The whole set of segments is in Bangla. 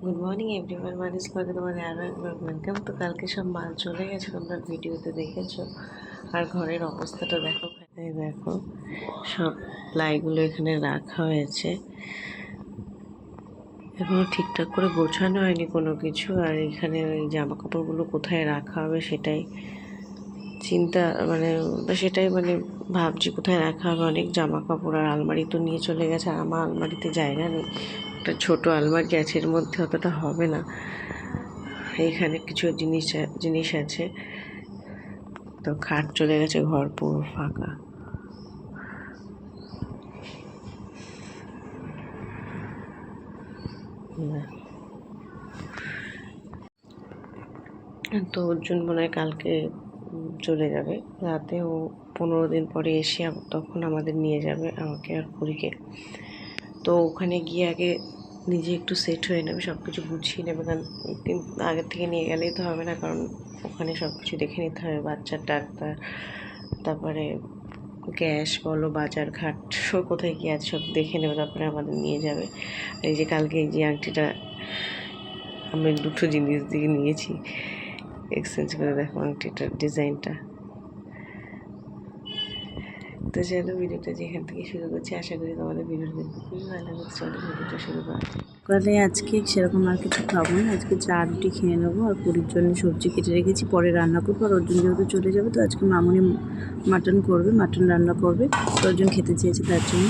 গুড মর্নিং এভরিওয়ান মানুষ করে তোমাদের আরও একবার ওয়েলকাম তো কালকে সব মাল চলে গেছে তোমরা ভিডিওতে, দেখেছ? আর ঘরের অবস্থাটা দেখো। দেখো, সব প্লাইগুলো এখানে রাখা হয়েছে। এখনও ঠিকঠাক করে গোছানো হয়নি কোনো কিছু। আর এখানে ওই জামা কাপড়গুলো কোথায় রাখা হবে সেটাই চিন্তা মানে সেটাই মানে ভাবছি কোথায় রাখা হবে। অনেক জামা কাপড় আর আলমারি তো নিয়ে চলে গেছে। আর আমার আলমারিতে জায়গা নেই। একটা ছোট আলমারি আছে এর মধ্যে অতটা হবে না। এইখানে কিছু জিনিস জিনিস আছে। তো খাট চলে গেছে, ঘর পুরো ফাঁকা। তো অর্জুন মনে হয় কালকে চলে যাবে। রাতে ও পনেরো দিন পরে এসে তখন আমাদের নিয়ে যাবে আমাকে আর পুরীকে। তো ওখানে গিয়ে আগে নিজে একটু সেট হয়ে নেবে সব কিছু গুছিয়ে নেবে, কারণ আগের থেকে নিয়ে গেলেই তো হবে না, কারণ ওখানে সব কিছু দেখে নিতে হবে, বাচ্চার ডাক্তার, তারপরে গ্যাস বলো, বাজার ঘাট, সব কোথায় কী আছে সব দেখে নেবে, তারপরে আমাদের নিয়ে যাবে। এই যে কালকে এই যে আংটিটা আমি দুটো জিনিস দিয়ে নিয়েছি এক্সচেঞ্জ করে দেখো আংটিটার ডিজাইনটা তো চলো ভিডিওটা যেখান থেকে শুরু করছি, আশা করি তোমাদের ভিডিওটা দেখতে খুবই ভালো লাগছে চলো ভিডিওটা শুরু করা তাহলে আজকে সেরকম আর কিছু খাব না। আজকে চা রুটি খেয়ে নেব আর পুরীর জন্য সবজি কেটে রেখেছি, পরে রান্না করব। আর অর্জুন যেহেতু চলে যাবে, তো আজকে মামুনি মাটন করবে, মাটন রান্না করবে। তো অর্জুন খেতে চেয়েছে তার জন্য।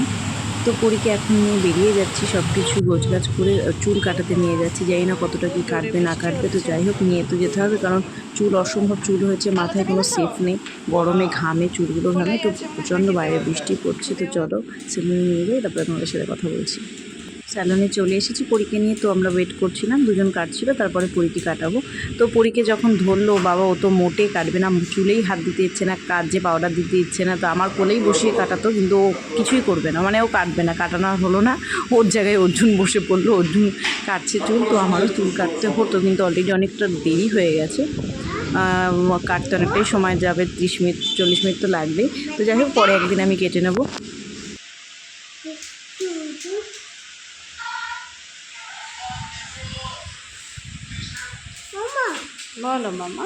তো পরীকে এখন নিয়ে বেরিয়ে যাচ্ছি সব কিছু গোছগাছ করে চুল কাটাতে নিয়ে যাচ্ছি। জানি না কতটা কি কাটবে, না কাটবে, তো যাই হোক, নিয়ে তো যেতে হবে, কারণ চুল, অসম্ভব চুল হয়েছে, মাথায় কোনো সেফ নেই, গরমে ঘামে, চুলগুলো ঘামে, তো প্রচণ্ড বাইরে বৃষ্টি পড়ছে, তো চলো, সেগুলো নিয়ে যাই, তারপরে তোমাদের সাথে কথা বলছি। স্যালনে চলে এসেছি। পরীকে নিয়ে তো আমরা ওয়েট করছিলাম, দুজন কাটছিল, তারপরে পরীকে কাটাবো। তো পরীকে যখন ধরলো, বাবা, ও তো মোটে কাটবে না, চুলেই হাত দিতে ইচ্ছে না, কাজে পাউডার দিতে ইচ্ছে না, তো আমার কোলেই বসিয়ে কাটাতো, কিন্তু ও কিছুই করবে না। মানে ও কাটবে না, কাটানো হলো না। ওর জায়গায় অর্জুন বসে পড়ল, অর্জুন কাটছে চুল, তো আমারও চুল কাটতে হতো, কিন্তু অলরেডি অনেকটা দেরি হয়ে গেছে। কাটতে অনেকটাই সময় যাবে, ত্রিশ মিনিট, চল্লিশ মিনিট তো লাগবেই। তো যাই হোক, পরে একদিন আমি কেটে নেব। বলো মামা।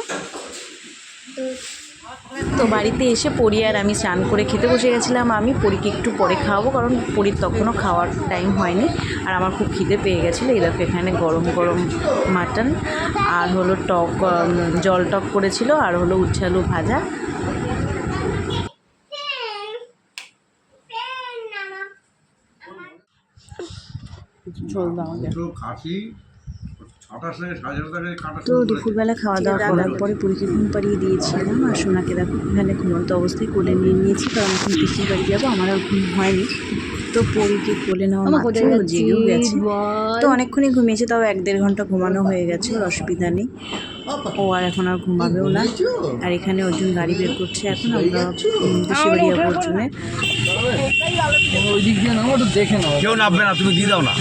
তো বাড়িতে এসে পরি আর আমি স্নান করে খেতে বসে গেছিলাম। আমি পরীকে একটু পরে খাওয়াবো কারণ পরীর তখনও খাওয়ার টাইম হয়নি। আর আমার খুব খিদে পেয়ে গেছিল। এই দেখো এখানে গরম গরম মাটন আর হলো টক জল টক করেছিল আর হলো উচ্ছে আলু ভাজা। আমাকে। তো দুপুরবেলা খাওয়া দাওয়া করার পরে পরীকে ঘুম পাড়িয়ে দিয়েছিলাম আর সোনাকে দেখো এখানে ঘুমন্ত অবস্থায় কোলে নিয়ে নিয়েছি কারণ এখন পিসির বাড়ি যাব আমার আর ঘুম হয়নি। তো পরীকে কোলে নেওয়া মাত্র জেগেও গেছে। তো অনেকক্ষণই ঘুমিয়েছে তাও এক দেড় ঘণ্টা ঘুমানো হয়ে গেছে ওর অসুবিধা নেই। ও আর এখন আর ঘুমাবেও না। আর এখানে অর্জুন গাড়ি বের করছে এখন আমরা বাড়ি যাব অর্জুনের। কেউ নামবে না তুমি দিয়ে দাও না।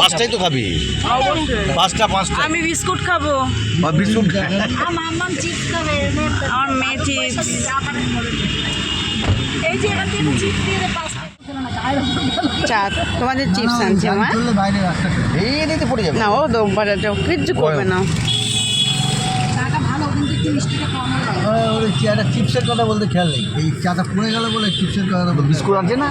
পাঁচটাই তো খাবি। পাঁচটা পাঁচটা। আমি বিস্কুট খাব। বিস্কুট আমার মেয়ে চিপস চা তোমাদের চিপস আনছে আমার পড়ে যাবে। না ও দোকানে যাও কিচ্ছু করবে না। চেয়ারটা চিপসের কথা বলতে খেয়াল নেই। এই চাটা পড়ে গেল বলে চিপসের কথা বলতে বিস্কুট আছে না?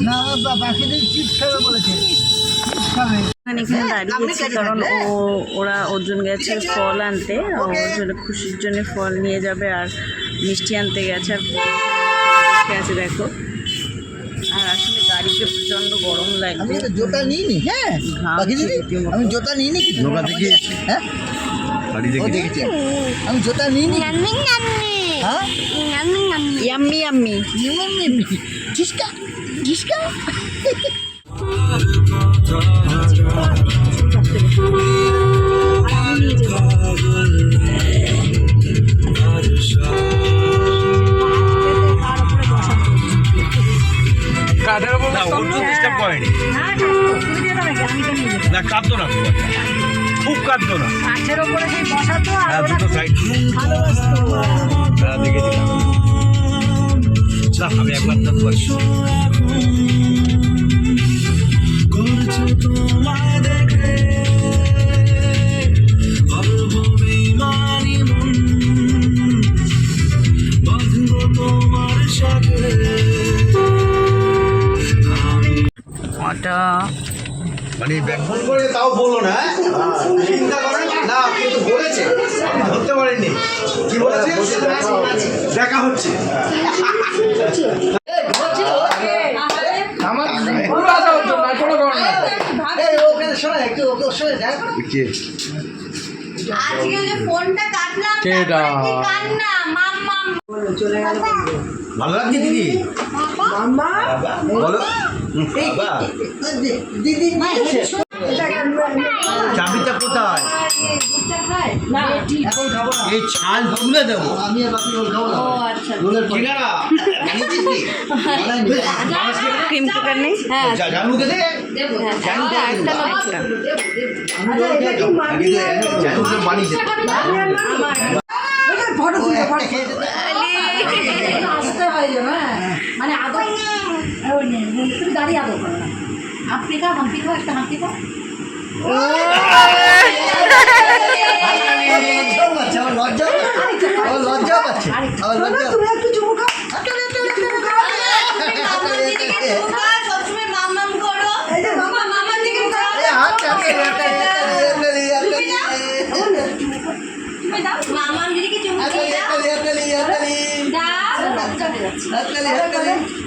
না বা- বাকিদের চিপস খাবে বলেছে। চিপস খাবে। এখানে এখানে দাঁড়িয়েছি কারণ ও ওরা অর্জুন গেছে ফল আনতে ওর খুশির জন্য ফল নিয়ে যাবে আর মিষ্টি আনতে গেছে। আর আছে দেখো। আর আসলে গাড়িতে প্রচণ্ড গরম আমি লাগবে তো জোতা নিইনি। হ্যাঁ। আমি জোতা নিইনি নৌকা দেখি হ্যাঁ? গাড়ি ও দেখি দেখেছি আমি জোতা নিইনি হ্যাঁ ইয়াম্মি ইয়াম্মি ঝিসকা ঝিসকা না কাঁদতো না। হ্যাঁ দুটো সাইড হ্যাঁ দেখেছিলাম আমি একবার তো করছি মানে ফোন করে তাও বলল না হ্যাঁ? চিন্তা করেন না বলেছে ধরতে পারেননি কি বলেছে দেখা হচ্ছে। এই ওখানে শোনা একটু ওকে শোনে দেখ আজকে যে ফোনটা কাটলাম তারপরে কান্না? মাম্মা ভালো লাগছে দিদি? বলো। দিদি চাবিটা কোথায়? এই ছাল তুলে দেবো। ফটো তুলে আসতে হয়। মানে আদর তুমি দাঁড়িয়ে আদর করো। না হাঁপি খাও হাঁপি খাও একটা হাঁপি খাও তুমি দাও মামার দিদিকে চুমু খেয়ে দাও দাও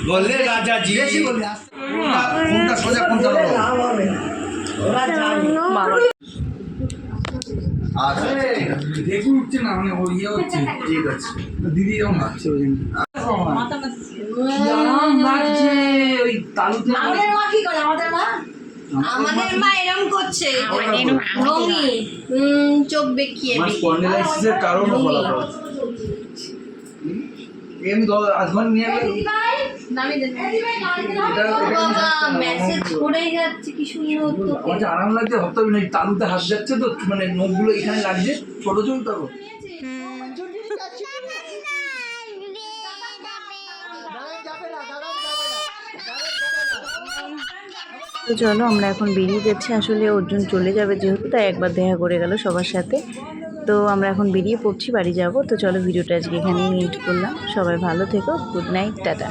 বললে রাজা জি কোনটা সোজা কোনটা আচ্ছা দেখে উঠছে না মানে ও ইয়ে হচ্ছে। ঠিক আছে। দিদি যেমন লাগছে ওই জন্য। আমাদের মা কি করে? আমাদের মা? আমাদের মা এরম করছে। রঙি চোখ বেঁকিয়ে স্পন্ডিলাইসিসের কারণ বলা হয় এমনি ধর নিয়ে বাবা মেসেজ করেই যাচ্ছে কি সুন্দর তো আমার যে আরাম লাগছে ভাবতে হবে না তালুতে হাত যাচ্ছে তো মানে নখগুলো এখানে লাগছে ছোট ছোট তো তো চলো আমরা এখন বেরিয়ে যাচ্ছি। আসলে অর্জুন চলে যাবে যেহেতু তাই একবার দেখা করে গেল সবার সাথে। তো আমরা এখন বেরিয়ে পড়ছি বাড়ি যাব। তো চলো ভিডিওটা আজকে এখানেই এন্ড করলাম। সবাই ভালো থেকো গুড নাইট টাটা।